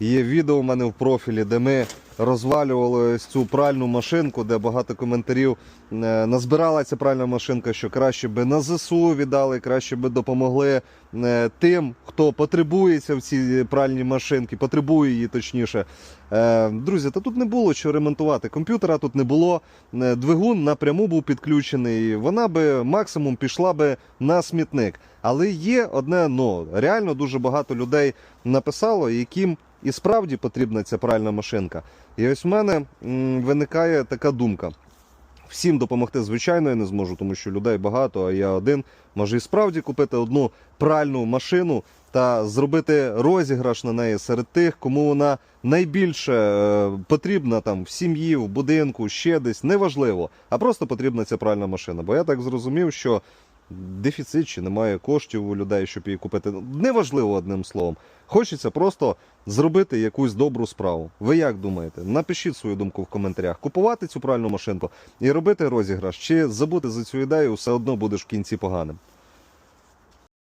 Є відео у мене в профілі, де ми розвалювали ось цю пральну машинку, де багато коментарів е, назбирала ця пральна машинка, що краще би на ЗСУ віддали, краще би допомогли е, тим, хто потребується в цій пральній машинці, потребує її точніше. Е, Друзі, та тут не було що ремонтувати. Комп'ютера тут не було. Двигун напряму був підключений. Вона би максимум пішла би на смітник. Але є одне но. Реально дуже багато людей написало, яким і справді потрібна ця пральна машинка. І ось в мене виникає така думка. Всім допомогти, звичайно, я не зможу, тому що людей багато, а я один. Може і справді купити одну пральну машину та зробити розіграш на неї серед тих, кому вона найбільше е, потрібна там в сім'ї, в будинку, ще десь, неважливо, а просто потрібна ця пральна машина. Бо я так зрозумів, що дефіцит чи немає коштів у людей, щоб її купити. Неважливо одним словом. Хочеться просто зробити якусь добру справу. Ви як думаєте? Напишіть свою думку в коментарях. Купувати цю пральну машинку і робити розіграш, чи забути за цю ідею, все одно будеш в кінці поганим.